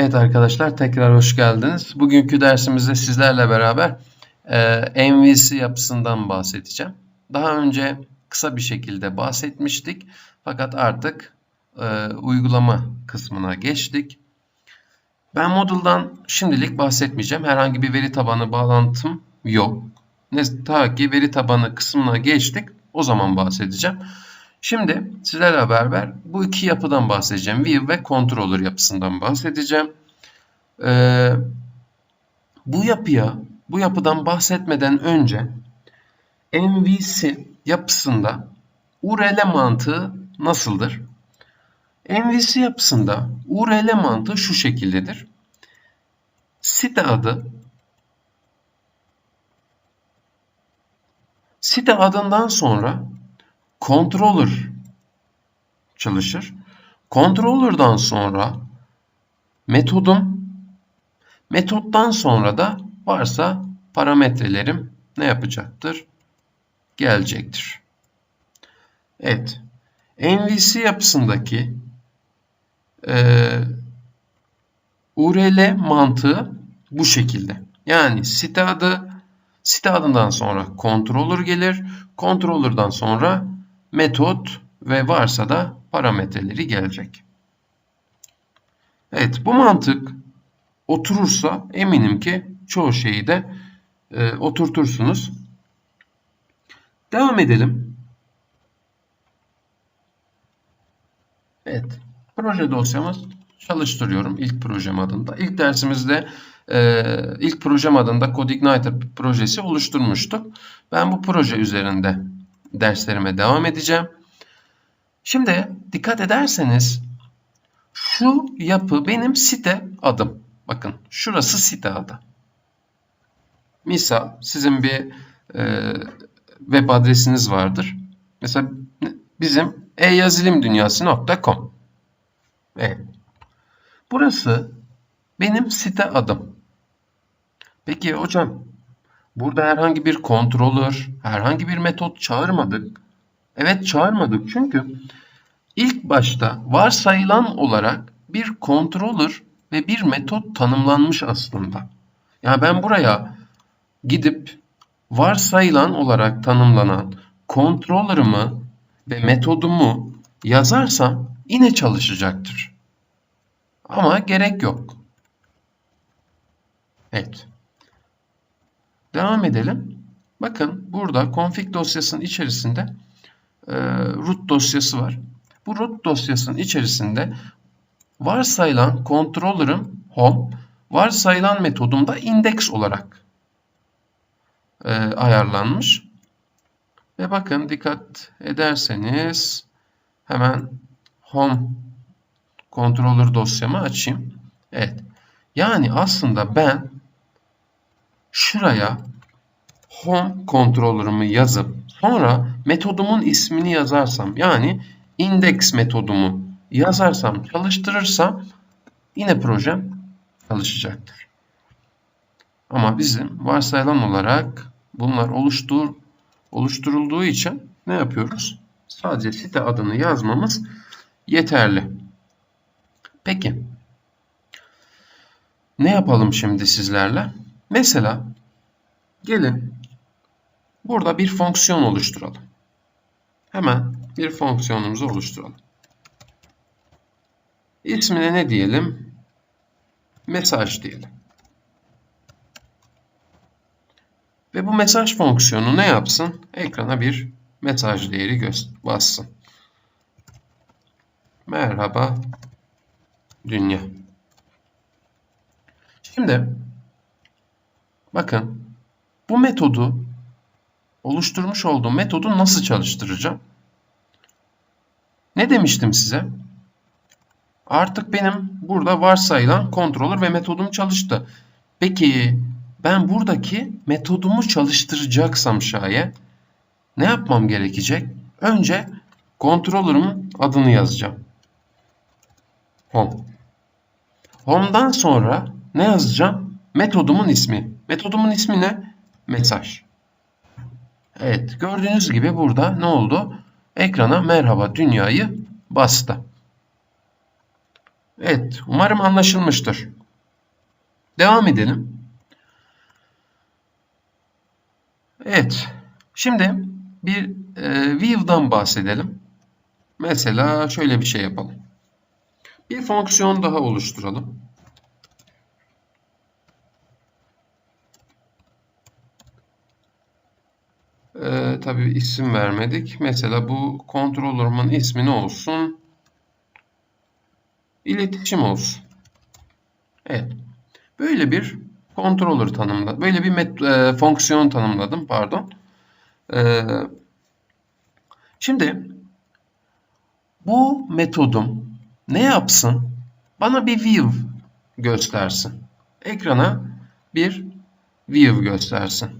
Evet arkadaşlar tekrar hoş geldiniz. Bugünkü dersimizde sizlerle beraber e, MVC yapısından bahsedeceğim. Daha önce kısa bir şekilde bahsetmiştik. Fakat artık e, uygulama kısmına geçtik. Ben Moodle'dan şimdilik bahsetmeyeceğim. Herhangi bir veri tabanı bağlantım yok. Ne, ta ki veri tabanı kısmına geçtik. O zaman bahsedeceğim. Şimdi sizlerle beraber bu iki yapıdan bahsedeceğim. View ve Controller yapısından bahsedeceğim. Ee, bu yapıya, bu yapıdan bahsetmeden önce MVC yapısında URL mantığı nasıldır? MVC yapısında URL mantığı şu şekildedir. Site adı site adından sonra controller çalışır. Controller'dan sonra metodum, metottan sonra da varsa parametrelerim ne yapacaktır? Gelecektir. Evet. MVC yapısındaki e, URL mantığı bu şekilde. Yani site adı, site adından sonra controller gelir. Controller'dan sonra metot ve varsa da parametreleri gelecek. Evet bu mantık oturursa eminim ki çoğu şeyi de e, oturtursunuz. Devam edelim. Evet. Proje dosyamız çalıştırıyorum ilk projem adında. İlk dersimizde e, ilk projem adında CodeIgniter projesi oluşturmuştuk. Ben bu proje üzerinde derslerime devam edeceğim. Şimdi dikkat ederseniz şu yapı benim site adım. Bakın şurası site adı. Misal sizin bir e, web adresiniz vardır. Mesela bizim e-yazılımdünyası.com Evet. Burası benim site adım. Peki hocam burada herhangi bir controller, herhangi bir metot çağırmadık. Evet çağırmadık çünkü ilk başta varsayılan olarak bir controller ve bir metot tanımlanmış aslında. Yani ben buraya gidip varsayılan olarak tanımlanan controller'ımı ve metodumu yazarsam yine çalışacaktır. Ama gerek yok. Evet. Devam edelim. Bakın burada config dosyasının içerisinde e, root dosyası var. Bu root dosyasının içerisinde varsayılan controller'ım home, varsayılan metodum da index olarak e, ayarlanmış. Ve bakın dikkat ederseniz hemen home controller dosyamı açayım. Evet. Yani aslında ben şuraya home controller'ımı yazıp sonra metodumun ismini yazarsam yani index metodumu yazarsam çalıştırırsam yine projem çalışacaktır. Ama bizim varsayılan olarak bunlar oluştur, oluşturulduğu için ne yapıyoruz? Sadece site adını yazmamız yeterli. Peki. Ne yapalım şimdi sizlerle? Mesela gelin burada bir fonksiyon oluşturalım. Hemen bir fonksiyonumuzu oluşturalım. İsmine ne diyelim? Mesaj diyelim. Ve bu mesaj fonksiyonu ne yapsın? Ekrana bir mesaj değeri bassın. Merhaba dünya. Şimdi bakın bu metodu oluşturmuş olduğum metodu nasıl çalıştıracağım? Ne demiştim size? Artık benim burada varsayılan controller ve metodum çalıştı. Peki ben buradaki metodumu çalıştıracaksam şayet ne yapmam gerekecek? Önce controller'ımın adını yazacağım. Home. Home'dan sonra ne yazacağım? Metodumun ismi. Metodumun ismi ne? Mesaj. Evet gördüğünüz gibi burada ne oldu? Ekrana merhaba dünyayı bastı. Evet, umarım anlaşılmıştır. Devam edelim. Evet, şimdi bir e, view'dan bahsedelim. Mesela şöyle bir şey yapalım. Bir fonksiyon daha oluşturalım. Ee, tabii isim vermedik. Mesela bu controller'ımın ismi ne olsun? İletişim olsun. Evet. Böyle bir controller tanımladım. Böyle bir met e, fonksiyon tanımladım. Pardon. Ee, şimdi bu metodum ne yapsın? Bana bir view göstersin. Ekrana bir view göstersin.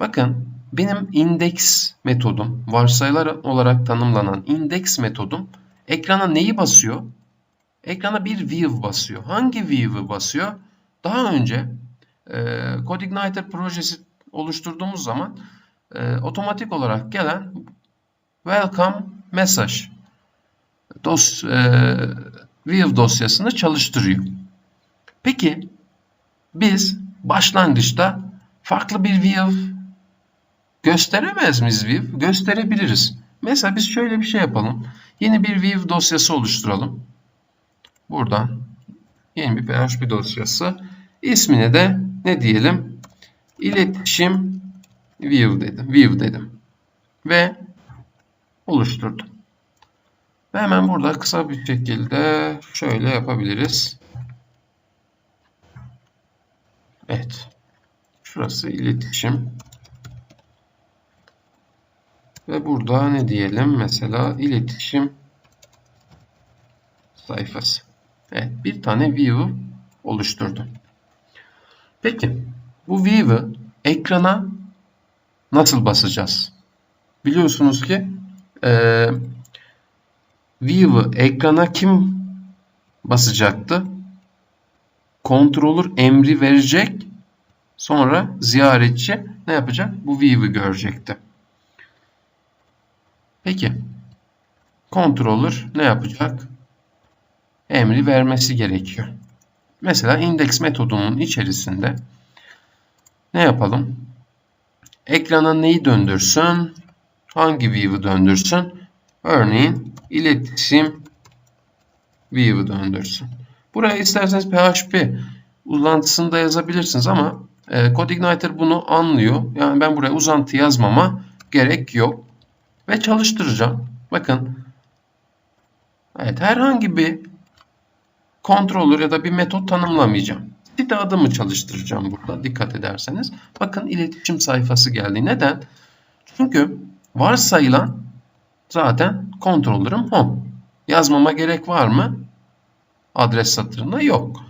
Bakın benim index metodum, varsayılar olarak tanımlanan index metodum ekrana neyi basıyor? Ekrana bir view basıyor. Hangi view'ı basıyor? Daha önce e, CodeIgniter projesi oluşturduğumuz zaman e, otomatik olarak gelen welcome message dos, e, view dosyasını çalıştırıyor. Peki biz başlangıçta farklı bir view gösteremez miyiz view? Gösterebiliriz. Mesela biz şöyle bir şey yapalım. Yeni bir view dosyası oluşturalım. Buradan yeni bir PHP dosyası. İsmine de ne diyelim? İletişim view dedim. View dedim. Ve oluşturdum. Ve hemen burada kısa bir şekilde şöyle yapabiliriz. Evet. Şurası iletişim. Ve burada ne diyelim? Mesela iletişim sayfası. Evet, bir tane view oluşturdum. Peki, bu view'ı ekrana nasıl basacağız? Biliyorsunuz ki e, view'ı ekrana kim basacaktı? Controller emri verecek. Sonra ziyaretçi ne yapacak? Bu view'ı görecekti. Peki. Controller ne yapacak? Emri vermesi gerekiyor. Mesela index metodunun içerisinde ne yapalım? Ekrana neyi döndürsün? Hangi view'ı döndürsün? Örneğin iletişim view'ı döndürsün. Buraya isterseniz PHP uzantısını da yazabilirsiniz ama e, CodeIgniter bunu anlıyor. Yani ben buraya uzantı yazmama gerek yok. Ve çalıştıracağım. Bakın. Evet herhangi bir controller ya da bir metot tanımlamayacağım. Site adımı çalıştıracağım burada dikkat ederseniz. Bakın iletişim sayfası geldi. Neden? Çünkü varsayılan zaten controller'ım home. Yazmama gerek var mı? Adres satırında yok.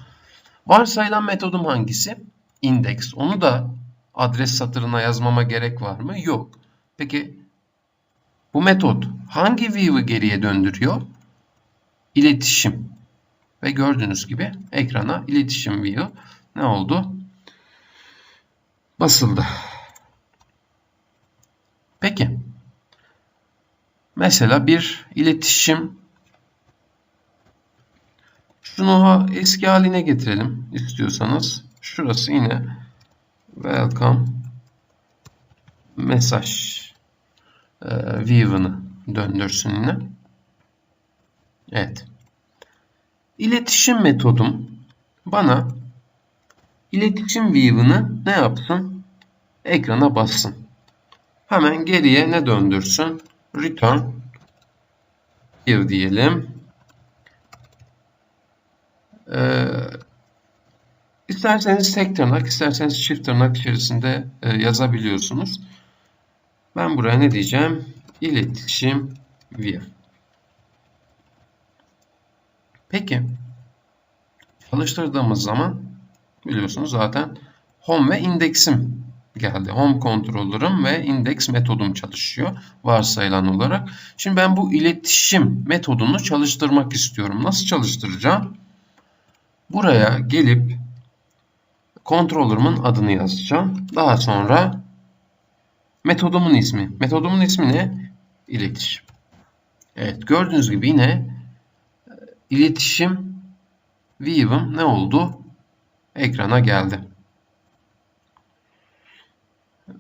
Varsayılan metodum hangisi? Index. Onu da adres satırına yazmama gerek var mı? Yok. Peki bu metot hangi view'ı geriye döndürüyor? İletişim. Ve gördüğünüz gibi ekrana iletişim view ne oldu? Basıldı. Peki. Mesela bir iletişim şunu eski haline getirelim istiyorsanız. Şurası yine welcome mesaj e, view'ını döndürsün yine. Evet. İletişim metodum bana iletişim view'ını ne yapsın? Ekrana bassın. Hemen geriye ne döndürsün? Return view diyelim. Ee, isterseniz tek tırnak, isterseniz çift tırnak içerisinde e, yazabiliyorsunuz. Ben buraya ne diyeceğim? İletişim view. Peki. Çalıştırdığımız zaman biliyorsunuz zaten home ve indeksim geldi. Home controller'ım ve index metodum çalışıyor varsayılan olarak. Şimdi ben bu iletişim metodunu çalıştırmak istiyorum. Nasıl çalıştıracağım? Buraya gelip controller'ımın adını yazacağım. Daha sonra Metodumun ismi. Metodumun ismi ne? İletişim. Evet gördüğünüz gibi yine e, iletişim view'ım ne oldu? Ekrana geldi.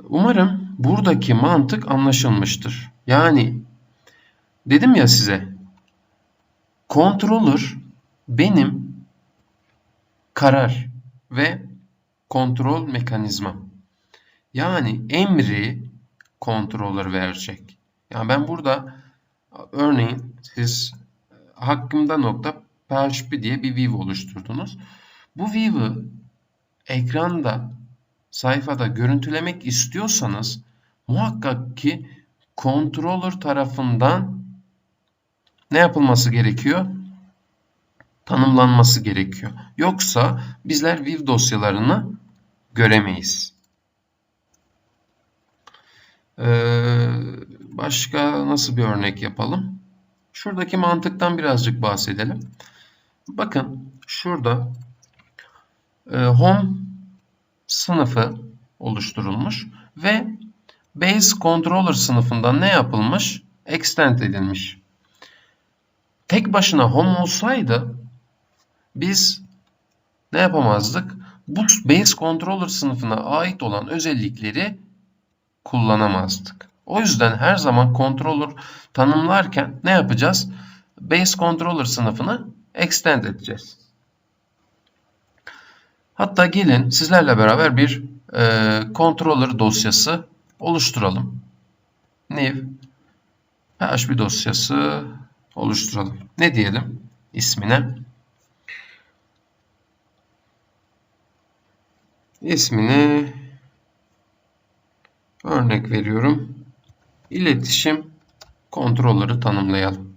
Umarım buradaki mantık anlaşılmıştır. Yani dedim ya size controller benim karar ve kontrol mekanizmam. Yani emri controller verecek. Yani ben burada örneğin siz hakkımda nokta PHP diye bir view oluşturdunuz. Bu view'ı ekranda sayfada görüntülemek istiyorsanız muhakkak ki controller tarafından ne yapılması gerekiyor? Tanımlanması gerekiyor. Yoksa bizler view dosyalarını göremeyiz. Ee, başka nasıl bir örnek yapalım? Şuradaki mantıktan birazcık bahsedelim. Bakın şurada e, home sınıfı oluşturulmuş ve base controller sınıfından ne yapılmış? Extend edilmiş. Tek başına home olsaydı biz ne yapamazdık? Bu base controller sınıfına ait olan özellikleri kullanamazdık. O yüzden her zaman controller tanımlarken ne yapacağız? Base controller sınıfını extend edeceğiz. Hatta gelin sizlerle beraber bir e, controller dosyası oluşturalım. New PHP dosyası oluşturalım. Ne diyelim ismine? İsmini örnek veriyorum. İletişim kontrolleri tanımlayalım.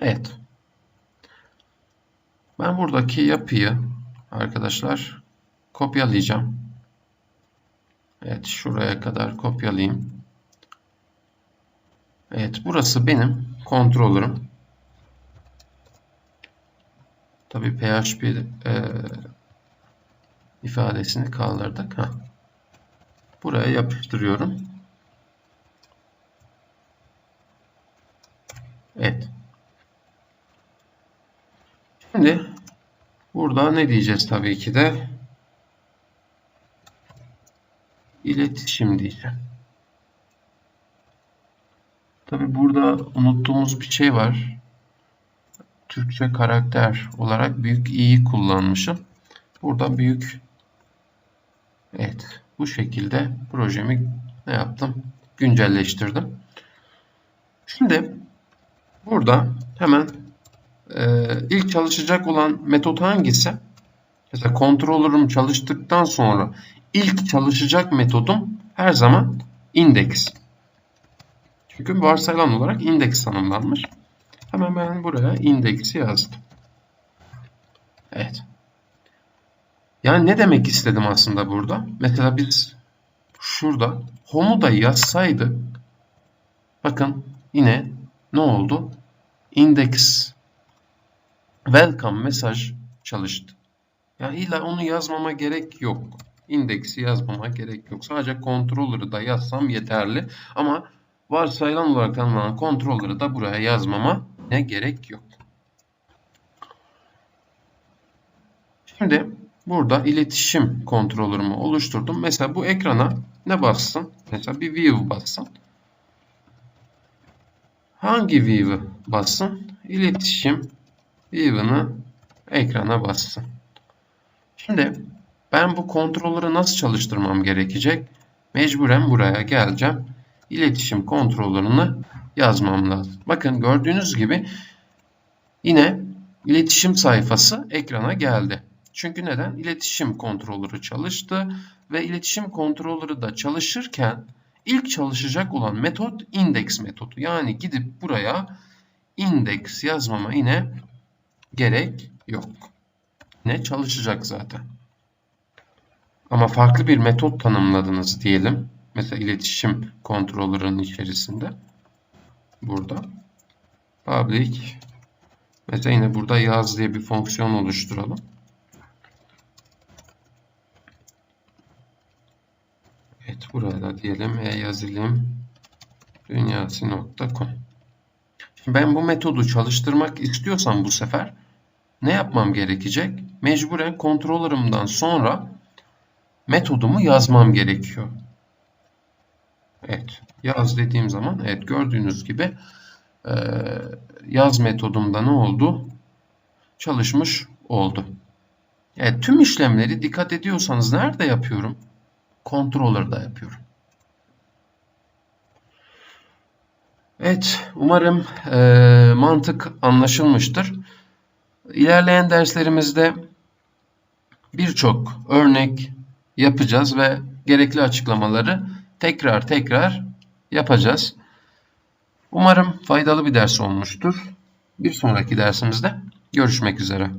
Evet. Ben buradaki yapıyı arkadaşlar kopyalayacağım. Evet şuraya kadar kopyalayayım. Evet burası benim kontrolörüm. Tabi PHP e, ifadesini kaldırdık. Heh. Buraya yapıştırıyorum. Evet. Şimdi burada ne diyeceğiz tabii ki de iletişim diyeceğim. Tabii burada unuttuğumuz bir şey var. Türkçe karakter olarak büyük i'yi kullanmışım. Burada büyük Evet. Bu şekilde projemi ne yaptım? Güncelleştirdim. Şimdi burada hemen e, ilk çalışacak olan metot hangisi? Mesela controller'ım çalıştıktan sonra ilk çalışacak metodum her zaman index. Çünkü varsayılan olarak index tanımlanmış. Hemen ben buraya index'i yazdım. Evet. Yani ne demek istedim aslında burada? Mesela biz şurada home'u da yazsaydık bakın yine ne oldu? Index welcome mesaj çalıştı. Yani illa onu yazmama gerek yok. Index'i yazmama gerek yok. Sadece controller'ı da yazsam yeterli. Ama varsayılan olarak tanımlanan controller'ı da buraya yazmama ne gerek yok. Şimdi Burada iletişim kontrolörümü oluşturdum. Mesela bu ekrana ne bassın? Mesela bir view bassın. Hangi view bassın? İletişim view'ını ekrana bassın. Şimdi ben bu kontrolörü nasıl çalıştırmam gerekecek? Mecburen buraya geleceğim. İletişim kontrolörünü yazmam lazım. Bakın gördüğünüz gibi yine iletişim sayfası ekrana geldi. Çünkü neden? İletişim kontrolörü çalıştı ve iletişim kontrolörü da çalışırken ilk çalışacak olan metot index metodu. Yani gidip buraya index yazmama yine gerek yok. Ne çalışacak zaten. Ama farklı bir metot tanımladınız diyelim. Mesela iletişim kontrolörünün içerisinde. Burada. Public. Mesela yine burada yaz diye bir fonksiyon oluşturalım. Evet burada diyelim e-yazılım dünyası.com ben bu metodu çalıştırmak istiyorsam bu sefer ne yapmam gerekecek? Mecburen controller'ımdan sonra metodumu yazmam gerekiyor. Evet, yaz dediğim zaman evet gördüğünüz gibi e, yaz metodumda ne oldu? Çalışmış oldu. Evet, tüm işlemleri dikkat ediyorsanız nerede yapıyorum? Controller'da yapıyorum. Evet, umarım e, mantık anlaşılmıştır. İlerleyen derslerimizde birçok örnek yapacağız ve gerekli açıklamaları tekrar tekrar yapacağız. Umarım faydalı bir ders olmuştur. Bir sonraki dersimizde görüşmek üzere.